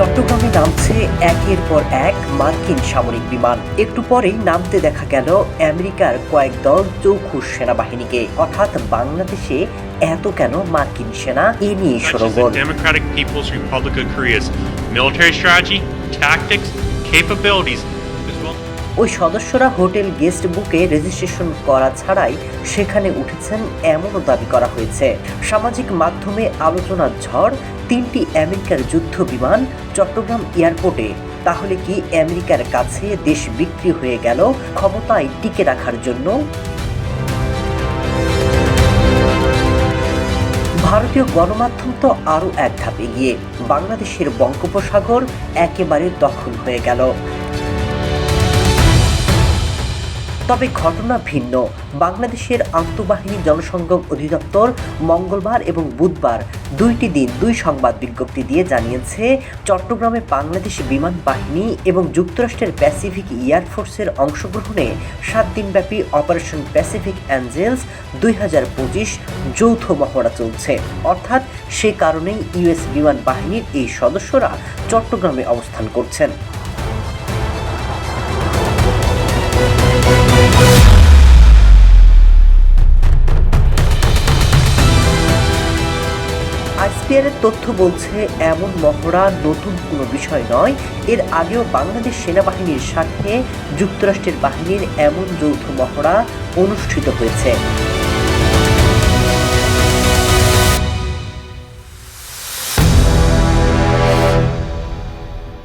চট্টগ্রামে নামছে একের পর এক মার্কিন সামরিক বিমান। একটু পরেই নামতে দেখা গেল আমেরিকার কয়েক দল চৌখুর সেনাবাহিনীকে। অর্থাৎ বাংলাদেশে এত কেন মার্কিন সেনা? এ নিয়ে সরগোল। the Democratic People's Republic of Korea's military strategy, tactics, capabilities, ওই সদস্যরা হোটেল গেস্ট বুকে রেজিস্ট্রেশন করা ছাড়াই সেখানে উঠেছেন এমনও দাবি করা হয়েছে। সামাজিক মাধ্যমে আলোচনার ঝড়, তিনটি আমেরিকার যুদ্ধ বিমান চট্টগ্রাম এয়ারপোর্টে। তাহলে কি আমেরিকার কাছে দেশ বিক্রি হয়ে গেল ক্ষমতায় টিকে রাখার জন্য? ভারতীয় গণমাধ্যম তো আরও এক ধাপ এগিয়ে। বাংলাদেশের বঙ্গোপসাগর একেবারে দখল হয়ে গেল। তবে ঘটনা ভিন্ন। বাংলাদেশের আন্তঃবাহিনী জনসংযোগ অধিদপ্তর মঙ্গলবার এবং বুধবার দুইটি দিন দুই সংবাদ বিজ্ঞপ্তি দিয়ে জানিয়েছে, চট্টগ্রামে বাংলাদেশ বিমান বাহিনী এবং যুক্তরাষ্ট্রের প্যাসিফিক এয়ারফোর্সের অংশগ্রহণে সাত দিনব্যাপী অপারেশন প্যাসিফিক অ্যাঞ্জেলস দুই হাজার পঁচিশ যৌথ মহড়া চলছে। অর্থাৎ সে কারণেই ইউএস বিমান বাহিনীর এই সদস্যরা চট্টগ্রামে অবস্থান করছেন। আইসপিআর তথ্য বলছে, এমন মহড়া নতুন কোনো বিষয় নয়। এর আগেও বাংলাদেশ সেনাবাহিনীর সাথে যুক্তরাষ্ট্রের বাহিনীর এমন যৌথ মহড়া অনুষ্ঠিত হয়েছে।